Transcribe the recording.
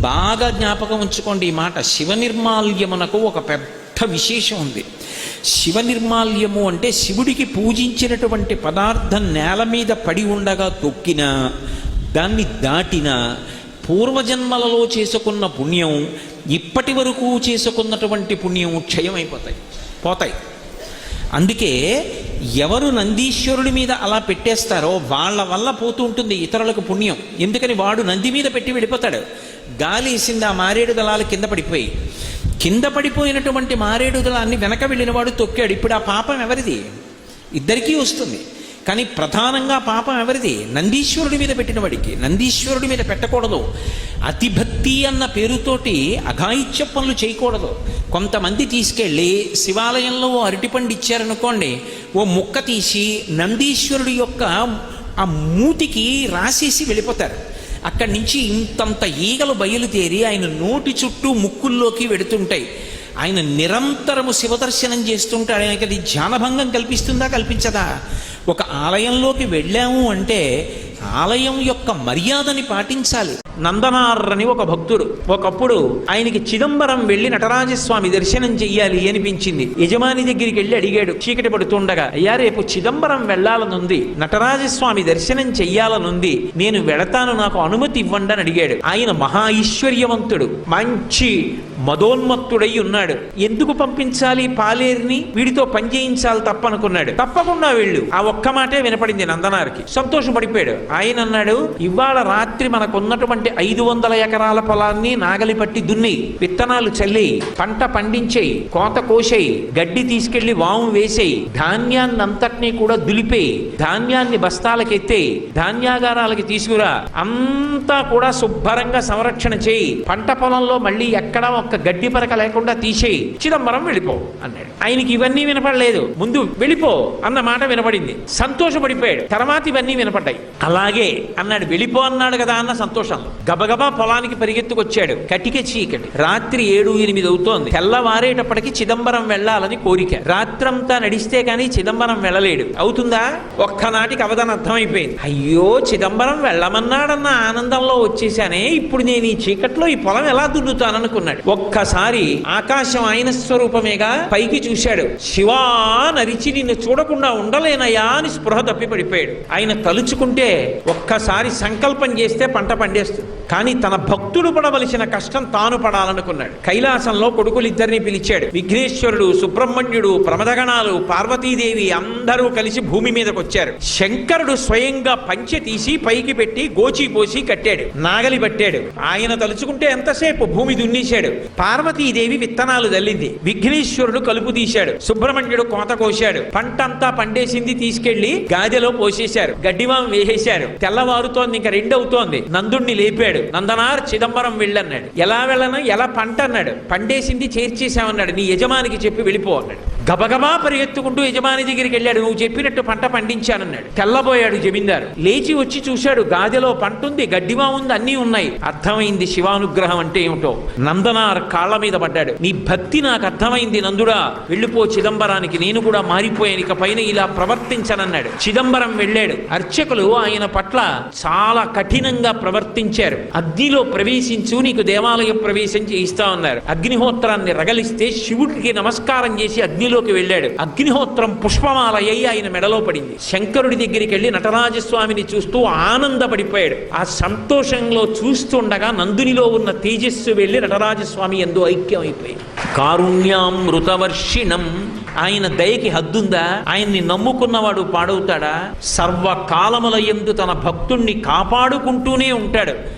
బాగా జ్ఞాపకం ఉంచుకోండి ఈ మాట. శివ నిర్మాల్యమునకు ఒక పెద్ద విశేషం ఉంది. శివ నిర్మాల్యము అంటే శివుడికి పూజించినటువంటి పదార్థం నేల మీద పడి ఉండగా తొక్కినా దాన్ని దాటినా పూర్వజన్మలలో చేసుకున్న పుణ్యం ఇప్పటి వరకు చేసుకున్నటువంటి పుణ్యం క్షయమైపోతాయి పోతాయి. అందుకే ఎవరు నందీశ్వరుడి మీద అలా పెట్టేస్తారో వాళ్ళ వల్ల పోతూ ఉంటుంది ఇతరులకు పుణ్యం. ఎందుకని వాడు నంది మీద పెట్టి వెళ్ళిపోతాడు. గాలి వేసింది ఆ మారేడు దళాలు కింద పడిపోయి. కింద పడిపోయినటువంటి మారేడు దళాన్ని వెనక వెళ్ళినవాడు తొక్కాడు. ఇప్పుడు ఆ పాపం ఎవరిది? ఇద్దరికీ వస్తుంది. కానీ ప్రధానంగా పాపం ఎవరిది? నందీశ్వరుడి మీద పెట్టిన వాడికి నందీశ్వరుడి మీద పెట్టకూడదు. అతిభక్తి అన్న పేరుతోటి అఘాయిత్య పనులు చేయకూడదు. కొంతమంది తీసుకెళ్ళి శివాలయంలో ఓ అరటిపండు ఇచ్చారనుకోండి ఓ ముక్క తీసి నందీశ్వరుడి యొక్క ఆ మూతికి రాసేసి వెళ్ళిపోతారు. అక్కడి నుంచి ఇంతంత ఈగలు బయలుదేరి ఆయన నోటి చుట్టూ ముక్కుల్లోకి వెడుతుంటాయి. ఆయన నిరంతరము శివదర్శనం చేస్తుంటే ఆయనకి అది ధ్యానభంగం కల్పిస్తుందా కల్పించదా? ఒక ఆలయంలోకి వెళ్ళాము అంటే ఆలయం యొక్క మర్యాదని పాటించాలి. నందనారని ఒక భక్తుడు. ఒకప్పుడు ఆయనకి చిదంబరం వెళ్ళి నటరాజస్వామి దర్శనం చెయ్యాలి అనిపించింది. యజమాని దగ్గరికి వెళ్ళి అడిగాడు చీకటి పడుతుండగా అయ్యా రేపు చిదంబరం వెళ్ళాలనుంది నటరాజస్వామి దర్శనం చెయ్యాలనుంది. నేను వెళతాను నాకు అనుమతి ఇవ్వండి అని అడిగాడు. ఆయన మహా ఐశ్వర్యవంతుడు మంచి మదోన్మత్తుడై ఉన్నాడు. ఎందుకు పంపించాలి పాలేరుని? వీడితో పని చేయించాలి తప్పనుకున్నాడు. తప్పకుండా వెళ్ళు. ఆ ఒక్క మాటే వినపడింది నందనారికి. సంతోషపడిపోయాడు. ఆయన అన్నాడు ఇవాళ రాత్రి మనకున్నటువంటి ఐదు వందల ఎకరాల పొలాన్ని నాగలి పట్టి దున్ని విత్తనాలు చల్లి పంట పండించేయి కోత కోసేయి గడ్డి తీసుకెళ్ళి వాము వేసేయి ధాన్యాన్ని అంతటినీ కూడా దులిపే ధాన్యాన్ని బస్తాలకెత్తే ధాన్యాగారాలకి తీసుకురా అంతా కూడా శుభ్రంగా సంరక్షణ చేయి పంట పొలంలో మళ్ళీ ఎక్కడా ఒక్క గడ్డి పరక లేకుండా తీసేయి. చిదంబరం వెళ్ళిపో అన్నాడు. ఆయనకి ఇవన్నీ వినపడలేదు. ముందు వెళ్ళిపో అన్న మాట వినపడింది. సంతోషపడిపోయాడు. తర్వాత ఇవన్నీ వినపడ్డాయి. అలాగే అన్నాడు వెళ్ళిపో అన్నాడు కదా అన్న సంతోషంలో. గబగబా పొలానికి పరిగెత్తుకొచ్చాడు. కటిక చీకటి. రాత్రి ఏడు ఎనిమిది అవుతోంది. తెల్లవారేటప్పటికి చిదంబరం వెళ్ళాలని కోరిక. రాత్రంతా నడిస్తే కానీ చిదంబరం వెళ్ళలేడు. అవుతుందా? ఒక్కనాటికి అవధానం అర్థమైపోయింది. అయ్యో చిదంబరం వెళ్ళమన్నాడన్న ఆనందంలో వచ్చేసానే ఇప్పుడు నేను ఈ చీకట్లో ఈ పొలం ఎలా దున్నుతాననుకున్నాడు. ఒక్కసారి ఆకాశం ఆయన స్వరూపమేగా పైకి చూశాడు. శివా నరిచి నిన్ను చూడకుండా ఉండలేనయా అని స్పృహ తప్పి పడిపోయాడు ఆయన తలుచుకుంటే ఒక్కసారి సంకల్పం చేస్తే పంట పండేస్తుంది. కానీ తన భక్తుడు పడవలసిన కష్టం తాను పడాలనుకున్నాడు. కైలాసంలో కొడుకులిద్దరిని పిలిచాడు. విఘ్నేశ్వరుడు సుబ్రహ్మణ్యుడు ప్రమదగణాలు పార్వతీదేవి అందరూ కలిసి భూమి మీదకు వచ్చారు శంకరుడు స్వయంగా పంచె తీసి పైకి పెట్టి గోచి పోసి కట్టాడు. నాగలి పట్టాడు. ఆయన తలుచుకుంటే ఎంతసేపు భూమి దున్నేశాడు. పార్వతీదేవి విత్తనాలు తల్లింది విఘ్నేశ్వరుడు కలుపు తీశాడు. సుబ్రహ్మణ్యుడు కోత కోశాడు. పంట అంతా పండేసింది తీసుకెళ్ళి గాదెలో పోసేశారు. గడ్డివాం వేసేశారు. తెల్లవారుతోంది ఇంకా రెండవుతోంది. నందుణ్ణి లేపాడు. నందనార్ చిదంబరం వెళ్ళన్నాడు. ఎలా వెళ్ళను? ఎలా పంట అన్నాడు. పండేసింది చేర్చేశామన్నాడు. నీ యజమానికి చెప్పి వెళ్ళిపో అన్నాడు. గబగబా పరిగెత్తుకుంటూ యజమాని దగ్గరికి వెళ్ళాడు. నువ్వు చెప్పినట్టు పంట పండించానన్నాడు. తెల్లబోయాడు జమీందారు. లేచి వచ్చి చూశాడు. గాదెలో పంట ఉంది గడ్డివా ఉంది అన్నీ ఉన్నాయి. అర్థమైంది శివానుగ్రహం అంటే ఏమిటో. నందనార్ కాళ్ళ మీద పడ్డాడు. నీ భక్తి నాకు అర్థమైంది నందుడా. వెళ్ళిపో చిదంబరానికి. నేను కూడా మారిపోయాను. ఇక పైన ఇలా ప్రవర్తించనన్నాడు. చిదంబరం వెళ్ళాడు. అర్చకులు ఆయన పట్ల చాలా కఠినంగా ప్రవర్తించారు. అగ్నిలో ప్రవేశించు నీకు దేవాలయ ప్రవేశం చేయిస్తా ఉన్నారు అగ్నిహోత్రాన్ని రగలిస్తే శివుడికి నమస్కారం చేసి అగ్నిలోకి వెళ్ళాడు. అగ్నిహోత్రం పుష్పమాలయ్యి ఆయన మెడలో పడింది. శంకరుడి దగ్గరికి వెళ్ళి నటరాజస్వామిని చూస్తూ ఆనందపడిపోయాడు. ఆ సంతోషంలో చూస్తుండగా నందునిలో ఉన్న తేజస్సు వెళ్ళి నటరాజస్వామి ఎందు ఐక్యం అయిపోయింది కారుణ్యామృతవర్షిణం ఆయన దయకి హద్దుందా? ఆయన్ని నమ్ముకున్నవాడు పాడవుతాడా? సర్వకాలముల ఎందు తన భక్తుణ్ణి కాపాడుకుంటూనే ఉంటాడు.